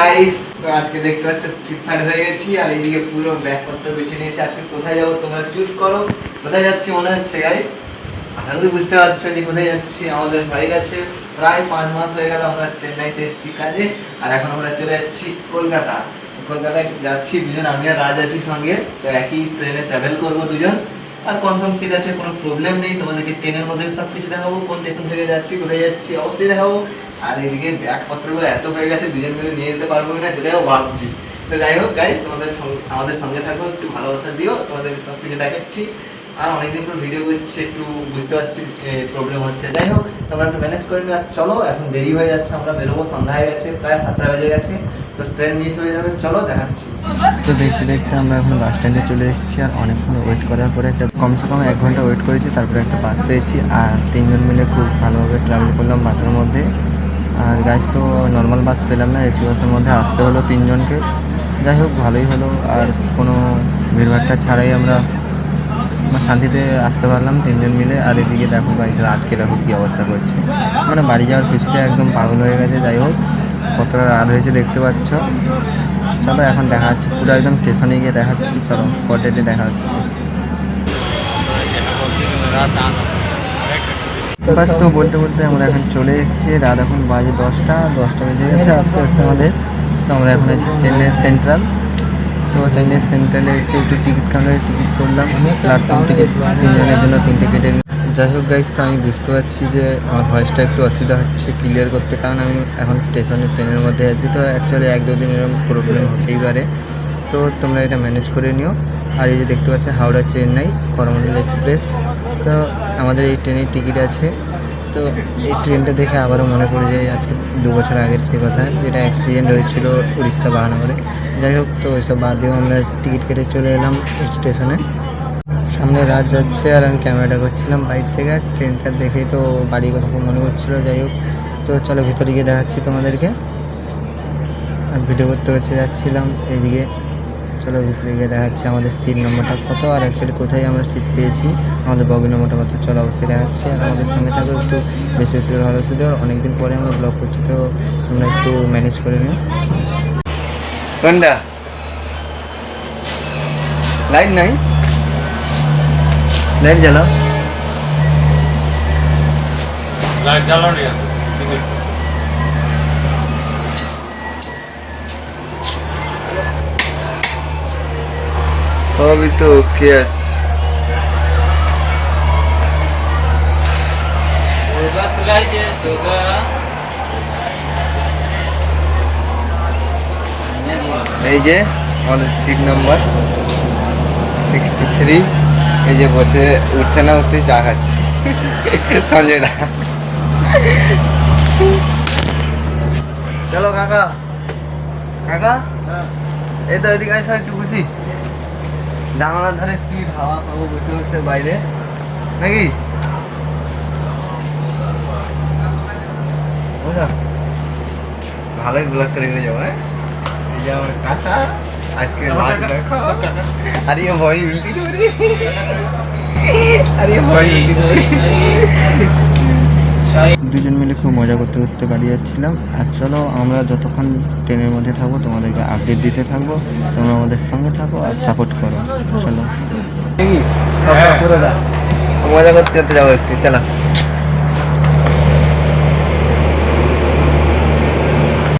Guys তো আজকে দেখতে পাচ্ছ হয়ে গেছি, আর এইদিকে পুরো ব্যাগপত্র বেছে নিয়েছি। আজকে কোথায় যাব তোমরা চুজ করো। কোথায় যাচ্ছি মনে হচ্ছে গাইস আশা করি বুঝতে পারছ যে কোথায় যাচ্ছি। আমাদের হয়ে গেছে প্রায় পাঁচ মাস হয়ে গেল আমরা চেন্নাইতে এসেছি কাজে, আর এখন আমরা চলে যাচ্ছি কলকাতা। কলকাতায় যাচ্ছি দুজন, আমি আর রাজ আছি সঙ্গে, তো একই ট্রেনে ট্রাভেল করব দুজন। আর কনফার্ম সিট আছে, কোনো প্রবলেম নেই। তোমাদেরকে ট্রেনের মধ্যে সব কিছু দেখাবো, কোন স্টেশন থেকে যাচ্ছি, কোথায় যাচ্ছি, অবশ্যই দেখাবো। আর এদিকে ব্যাগপত্রগুলো এত হয়ে গেছে, দুজন মিলে নিয়ে যেতে পারব কিনা সেটাও ভাবছি। তো যাই হোক গাইজ তোমাদের আমাদের সঙ্গে থাকো, একটু ভালোবাসা দিও, তোমাদের সব কিছু দেখাচ্ছি। আর অনেকদিন ভিডিও করছি, একটু বুঝতে পারছি প্রবলেম হচ্ছে। যাই হোক তোমরা একটু ম্যানেজ করে আর চলো, এখন দেরি হয়ে যাচ্ছে, আমরা বেরোবো, সন্ধ্যা হয়ে গেছে, প্রায় সাতটা বেজে গেছে। তো ট্রেন মিস হয়ে যাবে, চলো, দেখাচ্ছি। তো দেখতে দেখতে আমরা এখন বাস স্ট্যান্ডে চলে এসেছি, আর অনেকক্ষণ ওয়েট করার পরে একটা কমসে কম এক ঘণ্টা ওয়েট করেছি, তারপরে একটা বাস পেয়েছি, আর তিনজন মিলে খুব ভালোভাবে ট্রাভেল করলাম বাসের মধ্যে। আর গাইজ তো নর্মাল বাস পেলাম না, এসি বাসের মধ্যে আসতে হলো তিনজনকে। যাই হোক ভালোই হলো, আর কোনো ভিড়ভাড়টা ছাড়াই আমরা শান্তিতে আসতে পারলাম, তিনজন মিলে। আর এদিকে দেখো গাইজ আজকে দেখো কী অবস্থা করছে। মানে বাড়ি যাওয়ার খুশিতে একদম পাগল হয়ে গেছে, যাই হোক। কতটা রাত হয়েছে দেখতে পাচ্ছ। চলো এখন দেখা যাচ্ছে পুরো একদম স্টেশনে গিয়ে দেখাচ্ছি চলো স্পট ডেটে দেখা হচ্ছে। বাস তো বলতে বলতে আমরা এখন চলে এসেছি। রাত এখন বাজে দশটা দশটা বেজে গেছে আস্তে আস্তে আমাদের। তো আমরা এখন এসেছি চেন্নাই সেন্ট্রাল তো চেন্নাই সেন্ট্রালে এসে একটু টিকিট কাউন্টারে টিকিট করলাম। প্ল্যাটফর্ম টিকিট, তিনজনের জন্য তিনটে কেটে যাই হোক গাইজ তো আমি বুঝতে পারছি যে আমার ভয়েসটা একটু অসুবিধা হচ্ছে ক্লিয়ার করতে, কারণ আমি এখন স্টেশনে ট্রেনের মধ্যে আছি। তো অ্যাকচুয়ালি এক দু দিন এরকম প্রবলেম হতেই পারে। তো তোমরা এটা ম্যানেজ করে নিও। আর এই যে দেখতে পাচ্ছ, হাওড়া চেন্নাই, করমন্ডল এক্সপ্রেস তো আমাদের এই ট্রেনের টিকিট আছে। তো এই ট্রেনটা দেখে আবারও মনে পড়ে যায় আজকে দু বছর আগের সেই কথা, যেটা অ্যাক্সিডেন্ট হয়েছিল উড়িষ্যা বাহানগরে যাই হোক, তো ওইসব বাদ দিয়েও আমরা টিকিট কেটে চলে এলাম স্টেশনে। সামনে রাত যাচ্ছে আর আমি ক্যামেরাটা করছিলাম বাইক থেকে, আর ট্রেনটা দেখেই তো বাড়ির কথা খুব মনে করছিল যাই হোক। তো চলো ভিতরে গিয়ে দেখাচ্ছি তোমাদেরকে। আর ভিডিও করতে করতে যাচ্ছিলাম এইদিকে চলো ভিতরে গিয়ে দেখাচ্ছি আমাদের সিট নম্বরটা কত, আর অ্যাকচুয়ালি কোথায় আমরা সিট পেয়েছি, আমাদের বগি নম্বরটা কত। চলো অবশ্যই দেখাচ্ছি, আর আমাদের সঙ্গে থাকো একটু, বেশি বেশি করে আর অনেকদিন পরে আমরা ব্লগ করছি, তো তোমরা একটু ম্যানেজ করে নিও। কোনটা লাইট নাই লাইট জ্বালাও লাইট জ্বালানোই আছে সবই তো ওকে আছে এই যে আমাদের সিট নাম্বার সিক্সটি থ্রি এই যে বসে উঠতে না উঠতে চা খাচ্ছি। সঞ্জয় দা চলো কাকা। কাকা? এই তো এদিকে আসা একটু খুশি জানালার ধারে সিট হাওয়া পাবো বসে বসে বাইরে। নাকি? ভালোই ব্লগ করে যাব হ্যাঁ? যে আমার কাকা আজকে লাস্ট দেখো আরে ভয় উল্টি করে আরে ভয় উল্টি দুজন মিলে খুব মজা করতে করতে বাড়ি যাচ্ছিলাম। আর চলো আমরা যতক্ষণ ট্রেনের মধ্যে থাকব তোমাদেরকে আপডেট দিতে থাকব। তোমরা আমাদের সঙ্গে থাকো আর সাপোর্ট করো। চলো। পুরো মজা করতে করতে যাব একটু চলো।